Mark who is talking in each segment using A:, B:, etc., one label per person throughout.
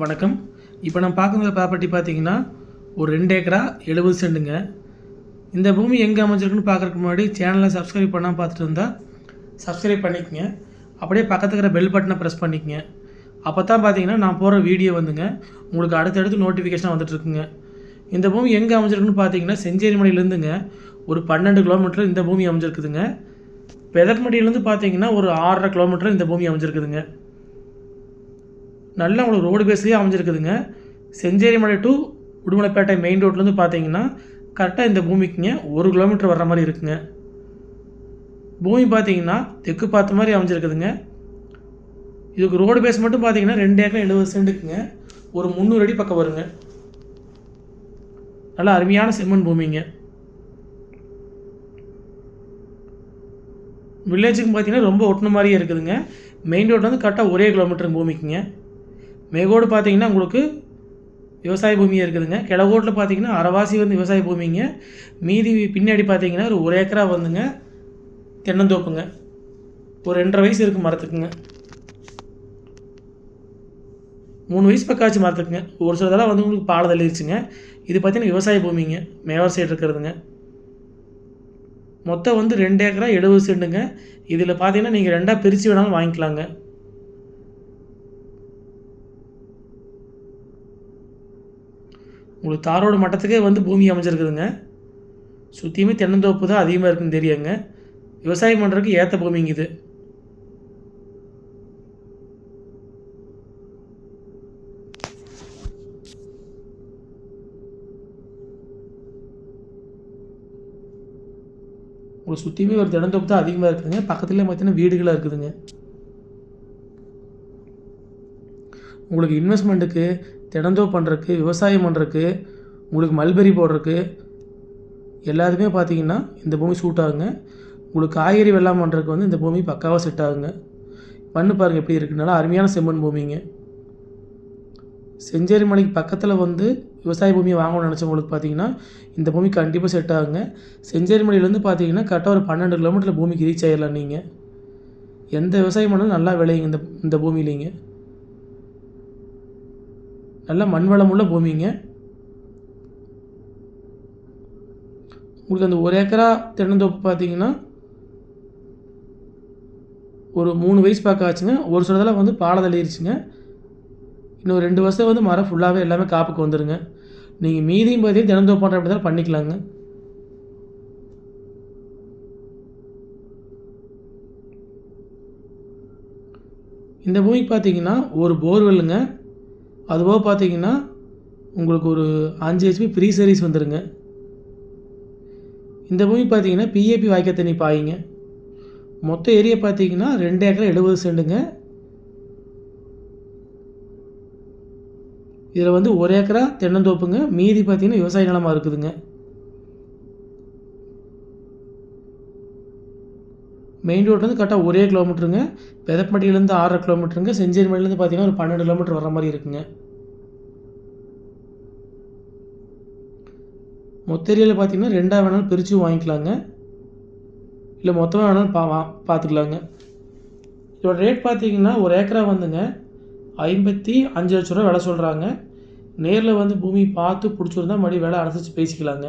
A: வணக்கம். இப்போ நம்ம பார்க்குற ப்ராப்பர்ட்டி பார்த்தீங்கன்னா ஒரு ரெண்டு ஏக்கரா எழுபது சென்டுங்க. இந்த பூமி எங்கே அமைஞ்சிருக்குன்னு பார்க்குறதுக்கு முன்னாடி சேனலை சப்ஸ்கிரைப் பண்ணால் பார்த்துட்டு இருந்தால் சப்ஸ்கிரைப் பண்ணிக்கோங்க. அப்படியே பக்கத்துல இருக்கிற பெல் பட்டனை ப்ரெஸ் பண்ணிக்கோங்க. அப்போ தான் பார்த்தீங்கன்னா நான் போகிற வீடியோ வந்துங்க உங்களுக்கு அடுத்தடுத்து நோட்டிஃபிகேஷன் வந்துட்டுருக்குங்க இந்த பூமி எங்கே அமைஞ்சிருக்குன்னு பார்த்தீங்கன்னா செஞ்சேரிமலையிலேருந்துங்க. ஒரு பன்னெண்டு கிலோமீட்டர் இந்த பூமி அமைஞ்சிருக்குதுங்க. பெதர்மடியிலேருந்து பார்த்தீங்கன்னா ஒரு ஆறரை கிலோமீட்டர் இந்த பூமி அமைஞ்சிருக்குதுங்க. நல்ல உங்களுக்கு ரோடு பேஸ்லேயே அமைஞ்சிருக்குதுங்க. செஞ்சேரிமலை டு உடுமலைப்பேட்டை மெயின் ரோட்லேருந்து பார்த்தீங்கன்னா கரெக்டாக இந்த பூமிக்குங்க ஒரு கிலோமீட்டர் வர்ற மாதிரி இருக்குங்க. பூமி பார்த்தீங்கன்னா தெற்கு பார்த்த மாதிரி அமைஞ்சிருக்குதுங்க. இதுக்கு ரோடு பேஸ் மட்டும் பார்த்தீங்கன்னா ரெண்டு ஏக்கர் எழுபது சென்ட்டுக்குங்க ஒரு முந்நூறு அடி பக்கம் வருங்க. நல்லா அருமையான செம்மண் பூமிங்க. வில்லேஜுக்கு பார்த்தீங்கன்னா ரொம்ப ஒட்டின மாதிரியே இருக்குதுங்க. மெயின் ரோட் வந்து கரெக்டாக ஒரே கிலோமீட்டர் பூமிக்குங்க. மேகோடு பார்த்தீங்கன்னா உங்களுக்கு விவசாய பூமியாக இருக்குதுங்க. கிழக்கோட்டில் பார்த்தீங்கன்னா அரைவாசி வந்து விவசாய பூமிங்க. மீதி பின்னாடி பார்த்தீங்கன்னா ஒரு ஒரு ஏக்கரா வந்துங்க தென்னந்தோப்புங்க. ஒரு ரெண்டரை வயசு இருக்குது மரத்துக்குங்க. மூணு வயசு பக்காச்சு மரத்துக்குங்க. ஒரு சில தடவை வந்து உங்களுக்கு பாலை தள்ளிடுச்சுங்க இது பார்த்தீங்கன்னா விவசாய பூமிங்க. மேவர் சைடு இருக்கிறதுங்க. மொத்தம் வந்து ரெண்டு ஏக்கரா எழுபது செண்டுங்க. இதில் பார்த்தீங்கன்னா நீங்கள் ரெண்டாக பிரித்து வேணாலும் வாங்கிக்கலாங்க. உங்களுக்கு தாரோட மட்டத்துக்கே வந்து பூமி அமைஞ்சிருக்குதுங்க. சுற்றியுமே தென்னந்தோப்பு தான் அதிகமாக இருக்குன்னு தெரியுங்க. விவசாயம் பண்ணுறதுக்கு ஏற்ற பூமிங்க இது. உங்களுக்கு சுற்றியுமே ஒரு தினந்தோப்பு தான் அதிகமாக இருக்குதுங்க. பக்கத்துலேயே பார்த்தீங்கன்னா வீடுகளாக இருக்குதுங்க. உங்களுக்கு இன்வெஸ்ட்மெண்ட்டுக்கு தினந்தோப்பு பண்ணுறதுக்கு விவசாயம் பண்ணுறதுக்கு உங்களுக்கு மல்பெரி போடுறதுக்கு எல்லாத்துக்குமே பார்த்தீங்கன்னா இந்த பூமி சூட் ஆகுங்க. உங்களுக்கு காய்கறி வெள்ளாமை பண்ணுறதுக்கு வந்து இந்த பூமி பக்காவாக செட் ஆகுங்க. மண்ணு பாருங்கள் எப்படி இருக்குனால அருமையான செம்மண் பூமிங்க. செஞ்சேரி மலைக்கு பக்கத்தில் வந்து விவசாய பூமியை வாங்கணும்னு நினச்சவங்களுக்கு பார்த்தீங்கன்னா இந்த பூமி கண்டிப்பாக செட் ஆகுங்க. செஞ்சேரி மலையிலேருந்து பார்த்தீங்கன்னா கரெக்டாக ஒரு பன்னெண்டு கிலோமீட்டரில் பூமிக்கு ரீச் ஆகிடலாம் நீங்கள் எந்த விவசாயம் பண்ணாலும் நல்லா விளையுங்க இந்த இந்த பூமியிலேங்க. நல்ல மண் வளமுள்ள பூமிங்க. உங்களுக்கு அந்த ஒரு ஏக்கரா தென்னந்தோப்பு பார்த்தீங்கன்னா ஒரு மூணு வயசு பார்க்க ஆச்சுங்க. ஒரு சில தடவை வந்து பாலை தள்ளிடுச்சுங்க இன்னும் ரெண்டு வருஷம் வந்து மரம் ஃபுல்லாகவே எல்லாமே காப்புக்கு வந்துடுங்க நீங்கள் மீதியும் பார்த்தீங்கன்னா தினந்தோப்பு அப்படி தான் பண்ணிக்கலாங்க. இந்த பூமிக்கு பார்த்தீங்கன்னா ஒரு போர்வெல்லுங்க. அதுபோக பார்த்தீங்கன்னா உங்களுக்கு ஒரு அஞ்சு ஹெச்பி ஃப்ரீ சர்வீஸ் வந்துடுங்க இந்த பூமி பார்த்தீங்கன்னா பிஏபி வாய்க்க தண்ணி பாயிங்க. மொத்த ஏரியா பார்த்தீங்கன்னா ரெண்டு ஏக்கர் எழுபது செண்டுங்க இதில் வந்து ஒரு ஏக்கரா தென்னந்தோப்புங்க. மீதி பார்த்தீங்கன்னா விவசாய நிலமாக இருக்குதுங்க. மெயின் ரோட்லேருந்து கரெக்டாக ஒரே கிலோமீட்டருங்க பெதப்பட்டியிலேருந்து ஆறரை கிலோமீட்டருங்க செஞ்சேரிமலையிலேருந்து பார்த்தீங்கன்னா ஒரு பன்னெண்டு கிலோமீட்டர் வர மாதிரி இருக்குங்க. மொத்த ஏரியாவில் பார்த்தீங்கன்னா ரெண்டாக வேணாலும் பிரித்து வாங்கிக்கலாங்க. இல்லை மொத்தமாக வேணாலும் பா வா பார்த்துக்கலாங்க இதோட ரேட் பார்த்தீங்கன்னா ஒரு ஏக்கரா வந்துங்க. ஐம்பத்தி அஞ்சு லட்ச ரூபா விலை சொல்கிறாங்க நேரில் வந்து பூமி பார்த்து பிடிச்சிருந்தா மறுபடியும் விலை அனுசரித்து பேசிக்கலாங்க.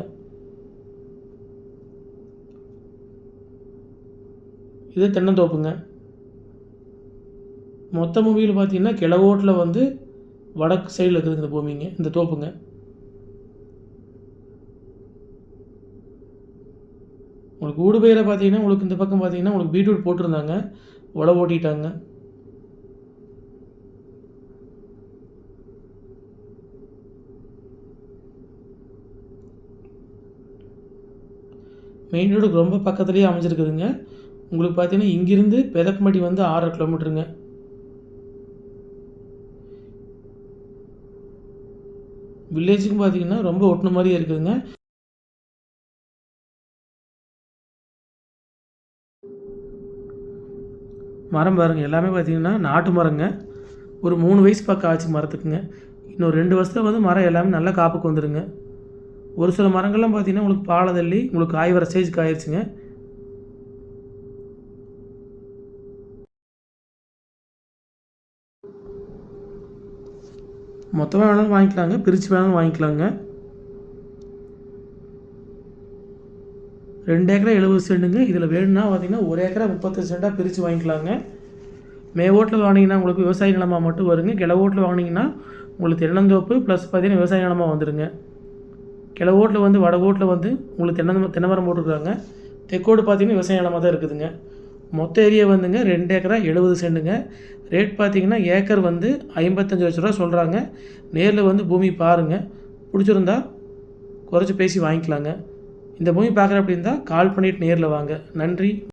A: இது தென்னந்தோப்புங்க. மொத்த பூமியில் பார்த்தீங்கன்னா கிழவோட்டில் வந்து வடக்கு சைடில் இருக்குதுங்க இந்த பூமிங்க இந்த தோப்புங்க. உங்களுக்கு ஊடு பயிரை பார்த்தீங்கன்னா உங்களுக்கு இந்த பக்கம் பார்த்தீங்கன்னா உங்களுக்கு பீட்ரூட் போட்டிருந்தாங்க. உழவு ஓட்டிட்டாங்க. மெயின் ரோடுக்கு ரொம்ப பக்கத்துலேயே அமைஞ்சிருக்குதுங்க. உங்களுக்கு பார்த்தீங்கன்னா இங்கிருந்து பெதப்பமடி வந்து ஆறரை கிலோமீட்டருங்க. வில்லேஜுக்கும் பார்த்தீங்கன்னா ரொம்ப ஒட்டின மாதிரியே இருக்குதுங்க. மரம் பாருங்கள் எல்லாமே பார்த்தீங்கன்னா நாட்டு மரங்க. ஒரு மூணு வயசு பக்கம் ஆச்சு மரத்துக்குங்க. இன்னும் ரெண்டு வருஷத்தில் வந்து மரம் எல்லாமே நல்லா காப்புக்கு வந்துடுங்க ஒரு சில மரங்கள்லாம் பார்த்தீங்கன்னா உங்களுக்கு பாலதள்ளி உங்களுக்கு காய் வர ஸ்டேஜ் ஆயிடுச்சுங்க மொத்தமாக வேணாலும் வாங்கிக்கலாங்க பிரித்து வேணாலும் வாங்கிக்கலாங்க. ரெண்டு ஏக்கரா எழுபது சென்ட்டுங்க இதில் வேணும்னா பார்த்தீங்கன்னா ஒரு ஏக்கரா முப்பத்தஞ்சு சென்ட்டாக பிரித்து வாங்கிக்கலாங்க. மே ஓட்டில் வாங்கினீங்கன்னா உங்களுக்கு விவசாய நிலமாக மட்டும் வருங்க. கிள ஓட்டில் வாங்கினீங்கன்னா உங்களுக்கு தென்னந்தோப்பு ப்ளஸ் பார்த்தீங்கன்னா விவசாய நிலமாக வந்துடுங்க கிள ஓட்டில் வந்து வட ஓட்டில் வந்து உங்களுக்கு தென்னந்த தென்னை மரம் போட்டிருக்காங்க. தெக்கோடு பார்த்தீங்கன்னா விவசாய நிலமாக தான் இருக்குதுங்க. மொத்த ஏரியா வந்துங்க ரெண்டு ஏக்கரா எழுபது சென்ட்டுங்க ரேட் பார்த்தீங்கன்னா ஏக்கர் வந்து ஐம்பத்தஞ்சு லட்ச ரூபா சொல்கிறாங்க நேரில் வந்து பூமி பாருங்கள் பிடிச்சிருந்தா குறைச்சி பேசி வாங்கிக்கலாங்க. இந்த பூமி பார்க்குற அப்படி இருந்தால் கால் பண்ணிவிட்டு நேரில் வாங்க. நன்றி.